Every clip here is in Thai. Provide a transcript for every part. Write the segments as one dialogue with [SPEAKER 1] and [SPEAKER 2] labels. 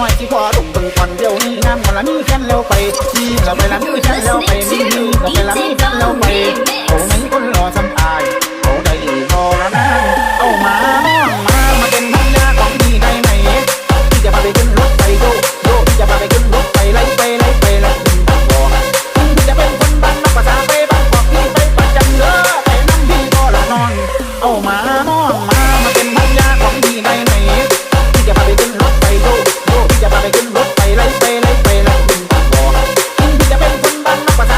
[SPEAKER 1] น้อยที่พอลงเบิ่งก่อนเดียวนี้งานมันละมีแค่นเร็วไปนี่ละไปละมีแค่นเร็วไป
[SPEAKER 2] una.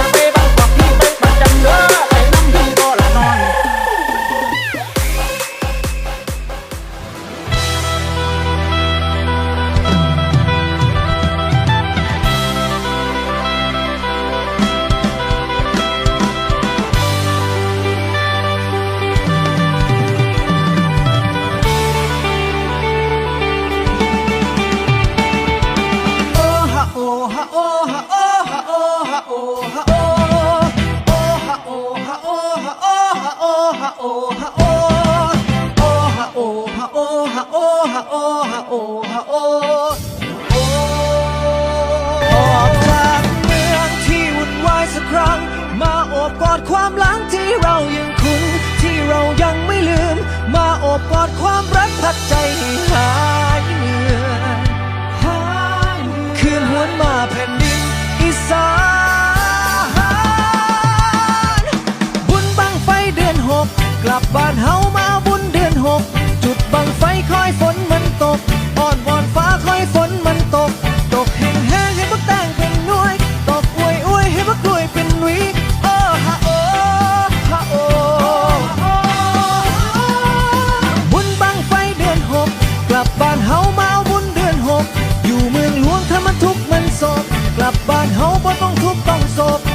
[SPEAKER 2] ฮะโอฮะโอฮะโอโอออกจากเมืองที่วุ่นวายสักครั้ง มาโอบกอดความหลังที่เรายังคุ้นที่เรายังไม่ลืม มาโอบกอดความรักพัดใจให้หายเหนื่อยคืนหวนมาแผ่นดินอีสานบุญบังไฟเดืนหกกลับบ้าน บ้านเฮาบ่ต้องทุกข์ต้องโศก